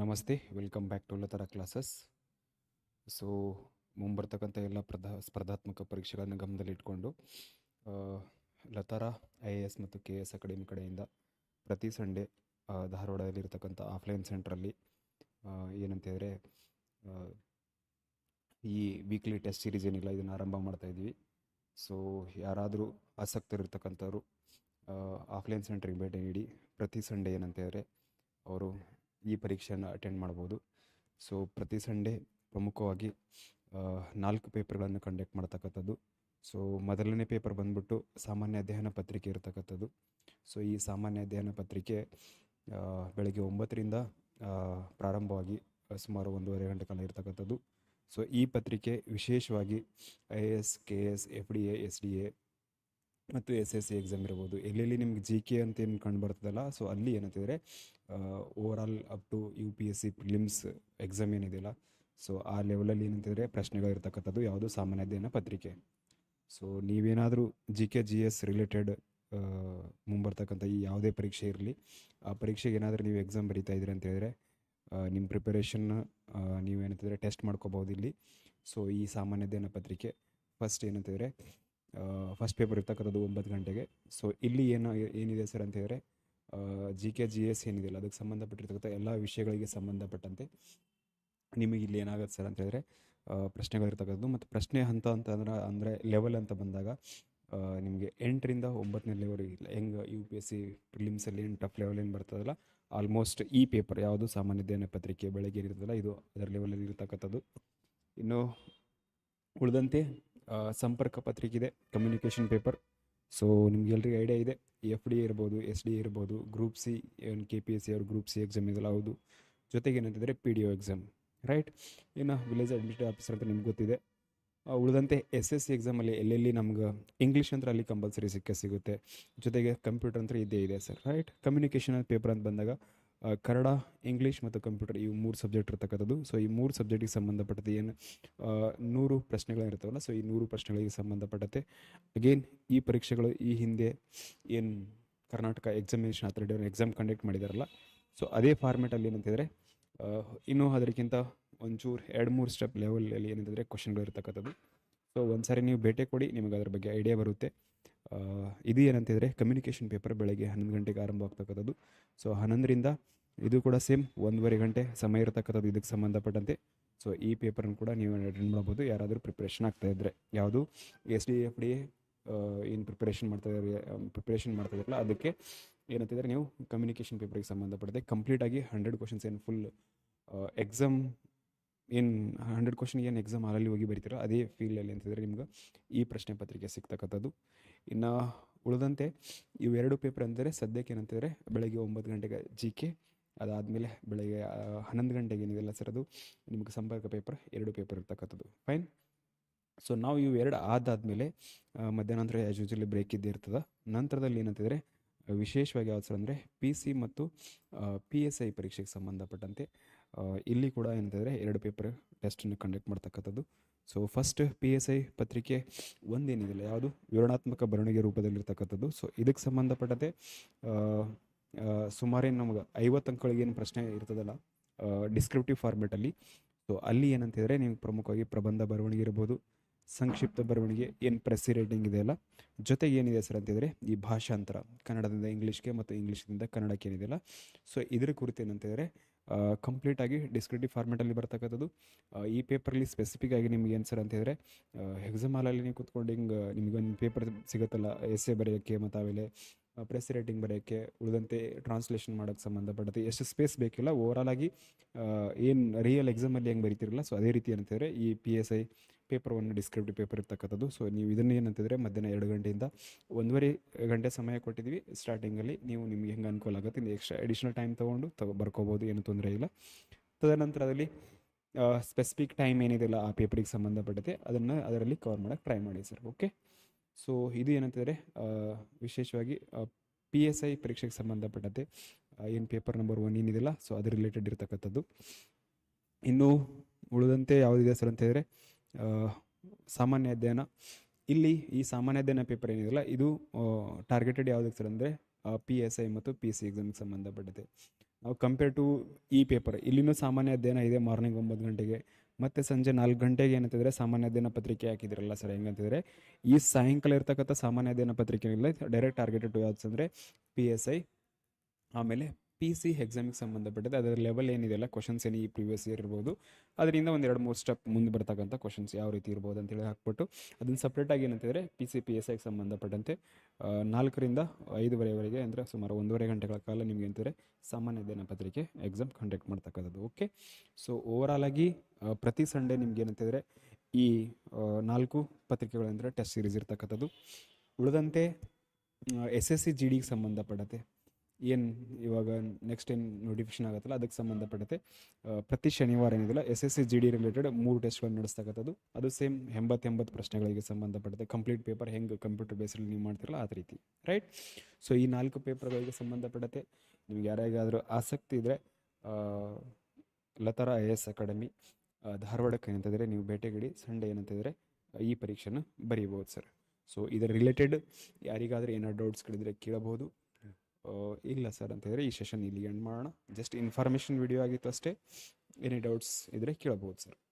ನಮಸ್ತೆ, welcome back to Latara classes. So, ಮುಂಬರ್ತಕ್ಕಂಥ ಎಲ್ಲ ಪ್ರಧಾ ಸ್ಪರ್ಧಾತ್ಮಕ ಪರೀಕ್ಷೆಗಳನ್ನು ಗಮನದಲ್ಲಿಟ್ಕೊಂಡು ಲತರ ಐ ಎ ಎಸ್ ಮತ್ತು ಕೆ ಎಸ್ ಅಕಾಡೆಮಿ ಕಡೆಯಿಂದ ಪ್ರತಿ ಸಂಡೇ ಧಾರವಾಡದಲ್ಲಿರ್ತಕ್ಕಂಥ ಆಫ್ಲೈನ್ ಸೆಂಟ್ರಲ್ಲಿ ಹೇಳಿದ್ರೆ ಈ ವೀಕ್ಲಿ ಟೆಸ್ಟ್ ಸೀರೀಸ್ ಏನಿಲ್ಲ, ಇದನ್ನು ಆರಂಭ ಮಾಡ್ತಾ ಇದ್ವಿ ಸೊ, ಯಾರಾದರೂ ಆಸಕ್ತರಿರ್ತಕ್ಕಂಥವ್ರು ಆಫ್ಲೈನ್ ಸೆಂಟ್ರಿಗೆ ಭೇಟಿ ನೀಡಿ, ಪ್ರತಿ ಸಂಡೇ ಹೇಳಿದ್ರೆ ಅವರು ಈ ಪರೀಕ್ಷೆಯನ್ನು ಅಟೆಂಡ್ ಮಾಡ್ಬೋದು. ಸೊ ಪ್ರತಿ ಸಂಡೇ ಪ್ರಮುಖವಾಗಿ ನಾಲ್ಕು ಪೇಪರ್ಗಳನ್ನು ಕಂಡಕ್ಟ್ ಮಾಡ್ತಕ್ಕಂಥದ್ದು. ಸೊ ಮೊದಲನೇ ಪೇಪರ್ ಬಂದ್ಬಿಟ್ಟು ಸಾಮಾನ್ಯ ಅಧ್ಯಯನ ಪತ್ರಿಕೆ ಇರತಕ್ಕಂಥದ್ದು. ಸೊ ಈ ಸಾಮಾನ್ಯ ಅಧ್ಯಯನ ಪತ್ರಿಕೆ ಬೆಳಗ್ಗೆ ಒಂಬತ್ತರಿಂದ ಪ್ರಾರಂಭವಾಗಿ ಸುಮಾರು ಒಂದೂವರೆ ಗಂಟೆ ಕಾಲ ಇರತಕ್ಕಂಥದ್ದು. ಸೊ ಈ ಪತ್ರಿಕೆ ವಿಶೇಷವಾಗಿ I A S K S F D A S D A ಮತ್ತು ಎಸ್ ಎಸ್ ಸಿ ಎಕ್ಸಾಮ್ ಇರ್ಬೋದು. ಎಲ್ಲೆಲ್ಲಿ ನಿಮ್ಗೆ ಜಿ ಕೆ ಅಂತ ಏನು ಕಂಡು ಬರ್ತದಲ್ಲ ಸೊ ಅಲ್ಲಿ ಏನಂತಿದ್ರೆ over all up to U P S C prelims exam ಏನಿದೆಯಲ್ಲ ಸೊ ಆ ಲೆವೆಲಲ್ಲಿ ಏನಂತಿದ್ರೆ ಪ್ರಶ್ನೆಗಳಿರ್ತಕ್ಕಂಥದ್ದು ಯಾವುದು ಸಾಮಾನ್ಯ ಅಧ್ಯಯನ ಪತ್ರಿಕೆ. ಸೊ ನೀವೇನಾದರೂ G K G S related ಮುಂಬರ್ತಕ್ಕಂಥ ಈ ಯಾವುದೇ ಪರೀಕ್ಷೆ ಇರಲಿ, ಆ ಪರೀಕ್ಷೆಗೆ ಏನಾದರೂ ನೀವು ಎಕ್ಸಾಮ್ ಬರೀತಾ ಇದ್ದೀರಿ ಅಂತ ಹೇಳಿದ್ರೆ ನಿಮ್ಮ ಪ್ರಿಪರೇಷನ್ನ ನೀವೇನಂತಂದರೆ ಟೆಸ್ಟ್ ಮಾಡ್ಕೋಬೋದು ಇಲ್ಲಿ ಸೊ ಈ ಸಾಮಾನ್ಯ ಅಧ್ಯಯನ ಪತ್ರಿಕೆ ಫಸ್ಟ್ ಏನಂತಿದ್ರೆ ಫಸ್ಟ್ ಪೇಪರ್ ಇರ್ತಕ್ಕಂಥದ್ದು ಒಂಬತ್ತು ಗಂಟೆಗೆ. ಸೊ ಇಲ್ಲಿ ಏನು, ಏನಿದೆ ಸರ್ ಅಂತ ಹೇಳಿದ್ರೆ ಜಿ ಕೆ ಜಿ ಎಸ್ ಏನಿದೆಯಲ್ಲ, ಅದಕ್ಕೆ ಸಂಬಂಧಪಟ್ಟಿರ್ತಕ್ಕಂಥ ಎಲ್ಲ ವಿಷಯಗಳಿಗೆ ಸಂಬಂಧಪಟ್ಟಂತೆ ನಿಮಗೆ ಇಲ್ಲಿ ಏನಾಗುತ್ತೆ ಸರ್ ಅಂತ ಹೇಳಿದ್ರೆ ಪ್ರಶ್ನೆಗಳಿರ್ತಕ್ಕಂಥದ್ದು ಮತ್ತು ಪ್ರಶ್ನೆ ಹಂತ ಅಂತ ಅಂದ್ರೆ, ಅಂದರೆ ಲೆವೆಲ್ ಅಂತ ಬಂದಾಗ ನಿಮಗೆ ಎಂಟರಿಂದ ಒಂಬತ್ತನೇ ಲೆವೆಲ್ ಹೆಂಗೆ ಯು ಪಿ ಎಸ್ ಸಿ ಪ್ರಿಲಿಮ್ಸಲ್ಲಿ ಏನು ಟಫ್ ಲೆವೆಲ್ ಏನು ಬರ್ತದಲ್ಲ ಆಲ್ಮೋಸ್ಟ್ ಈ ಪೇಪರ್ ಯಾವುದು ಸಾಮಾನ್ಯ ಅಧ್ಯಯನ ಪತ್ರಿಕೆ ಬೆಳಗ್ಗೆ ಇರ್ತದಲ್ಲ, ಇದು ಅದರ ಲೆವೆಲಲ್ಲಿ ಇರ್ತಕ್ಕಂಥದ್ದು. ಇನ್ನು ಉಳಿದಂತೆ ಸಂಪರ್ಕ ಪತ್ರಿಕೆ ಇದೆ ಕಮ್ಯುನಿಕೇಷನ್ ಪೇಪರ್ ಸೊ ನಿಮ್ಗೆ ಎಲ್ರಿಗೂ ಐಡಿಯಾ ಇದೆ ಎಫ್ ಡಿ ಇರ್ಬೋದು ಎಸ್ ಡಿ ಇರ್ಬೋದು group C K P S C ಅವ್ರ ಗ್ರೂಪ್ ಸಿ ಎಕ್ಸಾಮ್ ಇದೆಲ್ಲ ಹೌದು. ಜೊತೆಗೆ ಏನಂತಂದರೆ P D O exam right ಇನ್ನು ವಿಲೇಜ್ ಅಡ್ಮಿನಿಸ್ಟ್ರೇಟಿವ್ ಆಫೀಸರ್ ಅಂತ ನಿಮ್ಗೆ ಗೊತ್ತಿದೆ. ಉಳಿದಂತೆ ಎಸ್ ಎಸ್ ಸಿ ಎಕ್ಸಾಮಲ್ಲಿ ಎಲ್ಲೆಲ್ಲಿ ನಮ್ಗೆ ಇಂಗ್ಲೀಷ್ ಅಂದ್ರೆ ಅಲ್ಲಿ ಕಂಪಲ್ಸರಿ ಸಿಕ್ಕೇ ಸಿಗುತ್ತೆ. ಜೊತೆಗೆ ಕಂಪ್ಯೂಟರ್ ಅಂತ ಇದ್ದೇ ಇದೆ ಸರ್ ರೈಟ್ ಕಮ್ಯುನಿಕೇಷನ್ ಪೇಪರ್ ಅಂತ ಬಂದಾಗ ಕನ್ನಡ, ಇಂಗ್ಲೀಷ್ ಮತ್ತು ಕಂಪ್ಯೂಟರ್ ಈ ಮೂರು ಸಬ್ಜೆಕ್ಟ್ ಇರ್ತಕ್ಕಂಥದ್ದು. ಸೊ ಈ ಮೂರು ಸಬ್ಜೆಕ್ಟಿಗೆ ಸಂಬಂಧಪಟ್ಟದ್ದು ಏನು? ನೂರು ನೂರು ಪ್ರಶ್ನೆಗಳಿರ್ತಾವಲ್ಲ ಸೊ ಈ ನೂರು ಪ್ರಶ್ನೆಗಳಿಗೆ ಸಂಬಂಧಪಟ್ಟತೆ. ಅಗೇನ್ ಈ ಪರೀಕ್ಷೆಗಳು ಈ ಹಿಂದೆ ಏನು ಕರ್ನಾಟಕ ಎಕ್ಸಾಮಿನೇಷನ್ ಅಥಾರಿಟಿ ಅವರು ಎಕ್ಸಾಮ್ ಕಂಡಕ್ಟ್ ಮಾಡಿದಾರಲ್ಲ ಸೊ ಅದೇ ಫಾರ್ಮೆಟಲ್ಲಿ ಏನಂತಿದ್ರೆ ಇನ್ನೂ ಅದಕ್ಕಿಂತ ಒಂಚೂರು ಎರಡು ಮೂರು ಸ್ಟೆಪ್ ಲೆವೆಲಲ್ಲಿ ಏನಂತಂದರೆ ಕ್ವಶನ್ಗಳು ಇರ್ತಕ್ಕಂಥದ್ದು. ಸೊ ಒಂದು ಸಾರಿ ನೀವು ಭೇಟಿ ಕೊಡಿ, ನಿಮಗೆ ಅದ್ರ ಬಗ್ಗೆ ಐಡಿಯಾ ಬರುತ್ತೆ. ಇದು ಏನಂತಿದ್ರೆ ಕಮ್ಯುನಿಕೇಷನ್ ಪೇಪರ್ ಬೆಳಗ್ಗೆ ಹನ್ನೊಂದು ಗಂಟೆಗೆ ಆರಂಭ ಆಗ್ತಕ್ಕಂಥದ್ದು. ಸೊ ಹನ್ನೊಂದರಿಂದ ಇದು ಕೂಡ ಸೇಮ್ ಒಂದೂವರೆ ಗಂಟೆ ಸಮಯ ಇರತಕ್ಕಂಥದ್ದು ಇದಕ್ಕೆ ಸಂಬಂಧಪಟ್ಟಂತೆ. ಸೊ ಈ ಪೇಪರನ್ನು ಕೂಡ ನೀವು ಅಟೆಂಡ್ ಮಾಡ್ಬೋದು. ಯಾರಾದರೂ ಪ್ರಿಪ್ರೇಷನ್ ಆಗ್ತಾ ಇದ್ದರೆ ಯಾವುದು? ಎಸ್ ಡಿ ಎಫ್ ಡಿ ಏನು ಪ್ರಿಪ್ರೇಷನ್ ಮಾಡ್ತಾ ಪ್ರಿಪ್ರೇಷನ್ ಮಾಡ್ತಾ ಅದಕ್ಕೆ ಏನಂತಿದ್ರೆ ನೀವು ಕಮ್ಯುನಿಕೇಷನ್ ಪೇಪರಿಗೆ ಸಂಬಂಧಪಟ್ಟಂತೆ ಕಂಪ್ಲೀಟಾಗಿ ಹಂಡ್ರೆಡ್ ಕ್ವಶನ್ಸ್ ಏನು ಫುಲ್ ಎಕ್ಸಾಮ್ ಏನು ಹಂಡ್ರೆಡ್ ಕ್ವಶನ್ ಏನು ಎಕ್ಸಾಮ್ ಹಾಲಲ್ಲಿ ಹೋಗಿ ಬರೀತೀರೋ ಅದೇ ಫೀಲ್ಡಲ್ಲಿ ಅಂತಿದ್ರೆ ನಿಮ್ಗೆ ಈ ಪ್ರಶ್ನೆ ಪತ್ರಿಕೆ ಸಿಗ್ತಕ್ಕಂಥದ್ದು. ಇನ್ನು ಉಳಿದಂತೆ ಇವೆರಡು ಪೇಪರ್ ಅಂದರೆ ಸದ್ಯಕ್ಕೆ ಏನಂತಂದರೆ ಬೆಳಗ್ಗೆ ಒಂಬತ್ತು ಗಂಟೆಗೆ ಜಿ ಕೆ ಅದಾದಮೇಲೆ ಬೆಳಗ್ಗೆ ಹನ್ನೊಂದು ಗಂಟೆಗೆ ಏನಿದೆಲ್ಲ ಸರ್ ಅದು? ನಿಮಗೆ ಸಂಪರ್ಕ ಪೇಪರ್ ಎರಡು ಪೇಪರ್ ಇರ್ತಕ್ಕಂಥದ್ದು. ಫೈನ್ ಸೊ ನಾವು ಇವು ಎರಡು ಆದಾದಮೇಲೆ ಮಧ್ಯಾಹ್ನಂತರ ಆ್ಯಸ್ ಯೂಶಲಿ ಬ್ರೇಕ್ ಇದ್ದೇ ಇರ್ತದೆ ನಂತರದಲ್ಲಿ ಏನಂತಿದ್ರೆ, ವಿಶೇಷವಾಗಿ ಯಾವ್ದು ಸರ್ ಅಂದರೆ ಪಿ ಸಿ ಮತ್ತು ಪಿ ಎಸ್ ಐ ಪರೀಕ್ಷೆಗೆ ಸಂಬಂಧಪಟ್ಟಂತೆ ಇಲ್ಲಿ ಕೂಡ ಏನಂತಂದರೆ ಎರಡು ಪೇಪರ್ ಟೆಸ್ಟನ್ನು ಕಂಡಕ್ಟ್ ಮಾಡ್ತಕ್ಕಂಥದ್ದು. So first P S I ಪತ್ರಿಕೆ ಒಂದೇನಿದೆಯಲ್ಲ, ಯಾವುದು? ವಿವರಣಾತ್ಮಕ ಬರವಣಿಗೆ ರೂಪದಲ್ಲಿರ್ತಕ್ಕಂಥದ್ದು. ಸೊ ಇದಕ್ಕೆ ಸಂಬಂಧಪಟ್ಟಂತೆ ಸುಮಾರೇನು ನಮ್ಗೆ ಐವತ್ತು ಅಂಕಗಳಿಗೆ ಏನು ಪ್ರಶ್ನೆ ಇರ್ತದಲ್ಲ ಡಿಸ್ಕ್ರಿಪ್ಟಿವ್ ಫಾರ್ಮೆಟಲ್ಲಿ ಸೊ ಅಲ್ಲಿ. ಏನಂತಿದ್ರೆ ನಿಮ್ಗೆ ಪ್ರಮುಖವಾಗಿ ಪ್ರಬಂಧ ಬರವಣಿಗೆ ಇರ್ಬೋದು, ಸಂಕ್ಷಿಪ್ತ ಬರವಣಿಗೆ, ಏನು ಪ್ರೆಸಿ ರೇಟಿಂಗ್ ಇದೆಯಲ್ಲ ಜೊತೆಗೆ ಏನಿದೆ ಸರ್ ಅಂತಿದ್ರೆ ಈ ಭಾಷಾಂತರ, ಕನ್ನಡದಿಂದ ಇಂಗ್ಲೀಷ್ಗೆ ಮತ್ತು ಇಂಗ್ಲೀಷ್ನಿಂದ ಕನ್ನಡಕ್ಕೆ ಏನಿದೆಯಲ್ಲ ಸೊ ಇದ್ರ ಕುರಿತು ಏನಂತಿದ್ರೆ ಕಂಪ್ಲೀಟಾಗಿ ಡಿಸ್ಕ್ರಿಪ್ಟಿವ್ ಫಾರ್ಮೆಟಲ್ಲಿ ಬರ್ತಕ್ಕಂಥದ್ದು. ಈ ಪೇಪರಲ್ಲಿ ಸ್ಪೆಸಿಫಿಕ್ ಆಗಿ ನಿಮ್ಗೆ ಏನು ಸರ್ ಹೇಳಿದ್ರೆ ಎಕ್ಸಾಮ್ ಹಾಲಲ್ಲಿ ನೀವು ಕೂತ್ಕೊಂಡು ಹಿಂಗೆ ನಿಮಗೊಂದು ಪೇಪರ್ ಸಿಗುತ್ತಲ್ಲ ಎಸ್ಸೆ ಬರೆಯೋಕ್ಕೆ ಮತ್ತು ಆಮೇಲೆ ಪ್ರೆಸ್ ರೇಟಿಂಗ್ ಬರೆಯೋಕ್ಕೆ, ಉಳಿದಂತೆ ಟ್ರಾನ್ಸ್ಲೇಷನ್ ಮಾಡೋಕ್ಕೆ ಸಂಬಂಧಪಟ್ಟಂತೆ ಎಷ್ಟು ಸ್ಪೇಸ್ ಬೇಕಿಲ್ಲ. ಓವರಾಲ್ ಆಗಿ ಏನು ರಿಯಲ್ ಎಕ್ಸಾಮಲ್ಲಿ ಹೆಂಗೆ ಬರೀತಿರಲ್ಲ ಸೊ ಅದೇ ರೀತಿ ಏನಂತಂದರೆ ಈ P S I paper one descriptive paper ಇರ್ತಕ್ಕಂಥದ್ದು. ಸೊ, ನೀವು ಇದನ್ನು ಏನಂತಿದ್ರೆ ಮಧ್ಯಾಹ್ನ ಎರಡು ಗಂಟೆಯಿಂದ ಒಂದೂವರೆ ಗಂಟೆ ಸಮಯ ಕೊಟ್ಟಿದ್ವಿ ಸ್ಟಾರ್ಟಿಂಗಲ್ಲಿ ನೀವು ನಿಮ್ಗೆ ಹೆಂಗೆ ಅನುಕೂಲ ಆಗುತ್ತೆ ಇನ್ನು ಎಕ್ಸ್ಟ್ರಾ ಅಡಿಷ್ನಲ್ ಟೈಮ್ ತೊಗೊಂಡು ತಗೊ, ಬರ್ಕೋಬೋದು, ಏನು ತೊಂದರೆ ಇಲ್ಲ. ತದನಂತರದಲ್ಲಿ ಸ್ಪೆಸಿಫಿಕ್ ಟೈಮ್ ಏನಿದೆಯಲ್ಲ ಆ ಪೇಪರಿಗೆ ಸಂಬಂಧಪಟ್ಟಂತೆ ಅದನ್ನು ಅದರಲ್ಲಿ ಕವರ್ ಮಾಡೋಕ್ಕೆ ಟ್ರೈ ಮಾಡಿ ಸರ್, ಓಕೆ? ಸೊ, ಇದು ಏನಂತಿದ್ರೆ ವಿಶೇಷವಾಗಿ ಪಿ ಎಸ್ ಐ ಪರೀಕ್ಷೆಗೆ ಸಂಬಂಧಪಟ್ಟಂತೆ ಏನು ಪೇಪರ್ ನಂಬರ್ ಒನ್ ಏನಿದೆಯಲ್ಲ, ಸೊ, ಅದು ರಿಲೇಟೆಡ್ ಇರ್ತಕ್ಕಂಥದ್ದು. ಇನ್ನು ಉಳಿದಂತೆ ಯಾವುದಿದೆ ಸರ್ ಅಂತ ಹೇಳಿದ್ರೆ ಸಾಮಾನ್ಯ ಅಧ್ಯಯನ. ಇಲ್ಲಿ ಈ ಸಾಮಾನ್ಯ ಅಧ್ಯಯನ ಪೇಪರ್ ಏನಿದೆಯಲ್ಲ, ಇದು ಟಾರ್ಗೆಟೆಡ್ ಯಾವುದಕ್ಕೆ ಸರ್ ಅಂದರೆ ಪಿ ಎಸ್ ಐ ಮತ್ತು ಪಿ ಸಿ ಎಕ್ಸಾಮ್ಗೆ ಸಂಬಂಧಪಟ್ಟಿದೆ. ನಾವು ಕಂಪೇರ್ ಟು ಈ ಪೇಪರ್ ಇಲ್ಲಿನೂ ಸಾಮಾನ್ಯ ಅಧ್ಯಯನ ಇದೆ ಮಾರ್ನಿಂಗ್ ಒಂಬತ್ತು ಗಂಟೆಗೆ, ಮತ್ತು ಸಂಜೆ ನಾಲ್ಕು ಗಂಟೆಗೆ ಏನಂತಿದ್ರೆ ಸಾಮಾನ್ಯ ಅಧ್ಯಯನ ಪತ್ರಿಕೆ ಹಾಕಿದಿರಲ್ಲ ಸರ್ ಹೆಂಗಂತಿದ್ರೆ, ಈ ಸಾಯಂಕಾಲ ಇರ್ತಕ್ಕಂಥ ಸಾಮಾನ್ಯ ಅಧ್ಯಯನ ಪತ್ರಿಕೆ ಇಲ್ಲ ಡೈರೆಕ್ಟ್ ಟಾರ್ಗೆಟೆಡ್ ಯಾವ್ದು ಅಂದರೆ ಪಿ ಎಸ್ ಐ ಆಮೇಲೆ ಪಿ ಸಿ ಎಕ್ಸಾಮಿಗೆ ಸಂಬಂಧಪಟ್ಟಿದೆ ಅದರ ಲೆವೆಲ್ ಏನಿದೆಯಲ್ಲ ಕ್ವಶನ್ಸ್ ಏನು ಈ ಪ್ರಿವಿಯಸ್ ಇಯರ್ ಇರ್ಬೋದು. ಅದರಿಂದ ಒಂದು ಎರಡು ಮೂರು ಸ್ಟೆಪ್ ಮುಂದೆ ಬರ್ತಕ್ಕಂಥ ಕ್ವಶನ್ಸ್ ಯಾವ ರೀತಿ ಇರ್ಬೋದು ಅಂತೇಳಿ ಹಾಕ್ಬಿಟ್ಟು ಅದನ್ನು ಸಪ್ರೇಟಾಗಿ ಏನಂತಿದ್ರೆ ಪಿ ಸಿ ಪಿ ಎಸ್ ಐಗೆ ಸಂಬಂಧಪಟ್ಟಂತೆ ನಾಲ್ಕರಿಂದ ಐದುವರೆವರೆಗೆ ಅಂದರೆ ಸುಮಾರು ಒಂದೂವರೆ ಗಂಟೆಗಳ ಕಾಲ ನಿಮಗೆ ಅಂತಿದ್ರೆ ಸಾಮಾನ್ಯ ದಿನಪತ್ರಿಕೆ ಪತ್ರಿಕೆ ಎಕ್ಸಾಮ್ ಕಂಡಕ್ಟ್ ಮಾಡ್ತಕ್ಕಂಥದ್ದು. ಓಕೆ ಸೊ ಓವರಾಲ್ ಆಗಿ ಪ್ರತಿ ಸಂಡೇ ನಿಮ್ಗೆ ಏನಂತಿದ್ರೆ ಈ ನಾಲ್ಕು ಪತ್ರಿಕೆಗಳಂದರೆ ಟೆಸ್ಟ್ ಸೀರೀಸ್ ಇರ್ತಕ್ಕಂಥದ್ದು. ಉಳಿದಂತೆ ಎಸ್ ಎಸ್ ಸಿ ಜಿ ಡಿಗೆ ಸಂಬಂಧಪಟ್ಟಂತೆ ಏನು ಇವಾಗ ನೆಕ್ಸ್ಟ್ ಏನು ನೋಟಿಫಿಕೇಶನ್ ಆಗುತ್ತಲ್ಲ, ಅದಕ್ಕೆ ಸಂಬಂಧಪಟ್ಟಂತೆ ಪ್ರತಿ ಶನಿವಾರ ಏನಿದೆಯಲ್ಲ S S C G D related ಮೂರು ಟೆಸ್ಟ್ಗಳನ್ನು ನಡೆಸ್ತಕ್ಕಂಥದ್ದು. ಅದು ಸೇಮ್ ಎಂಬತ್ತು ಎಂಬತ್ತು ಪ್ರಶ್ನೆಗಳಿಗೆ ಸಂಬಂಧಪಟ್ಟಂತೆ ಕಂಪ್ಲೀಟ್ ಪೇಪರ್ ಹೆಂಗೆ ಕಂಪ್ಯೂಟರ್ ಬೇಸಲ್ಲಿ ನೀವು ಮಾಡ್ತಿರಲ್ಲ, ಆ ರೀತಿ ರೈಟ್ ಸೊ ಈ ನಾಲ್ಕು ಪೇಪರ್ಗಳಿಗೆ ಸಂಬಂಧಪಟ್ಟಂತೆ, ನಿಮ್ಗೆ ಯಾರಿಗಾದರೂ ಆಸಕ್ತಿ ಇದ್ದರೆ ಲತಾರ ಐ ಎಸ್ ಅಕಾಡೆಮಿ ಧಾರವಾಡಕ್ಕೆ ಏನಂತಿದ್ರೆ, ನೀವು ಭೇಟಿಗಿಡಿ ಸಂಡೇ ಏನಂತಿದ್ರೆ, ಈ ಪರೀಕ್ಷೆನ ಬರೀಬೋದು ಸರ್ ಸೊ ಇದರ ರಿಲೇಟೆಡ್ ಯಾರಿಗಾದರೂ ಏನಾದ್ರು ಡೌಟ್ಸ್ಗಳಿದ್ರೆ ಕೇಳಬಹುದು. ಇಲ್ಲ ಸರ್ ಅಂತಂದರೆ ಈ ಸೆಷನ್ ಇಲ್ಲಿ ಎಂಡ್ ಮಾಡೋಣ. ಜಸ್ಟ್ ಇನ್ಫಾರ್ಮೇಷನ್ ವಿಡಿಯೋ ಆಗಿತ್ತು ಅಷ್ಟೇ. ಏನೇ ಡೌಟ್ಸ್ ಇದ್ದರೆ ಕೇಳಬಹುದು ಸರ್.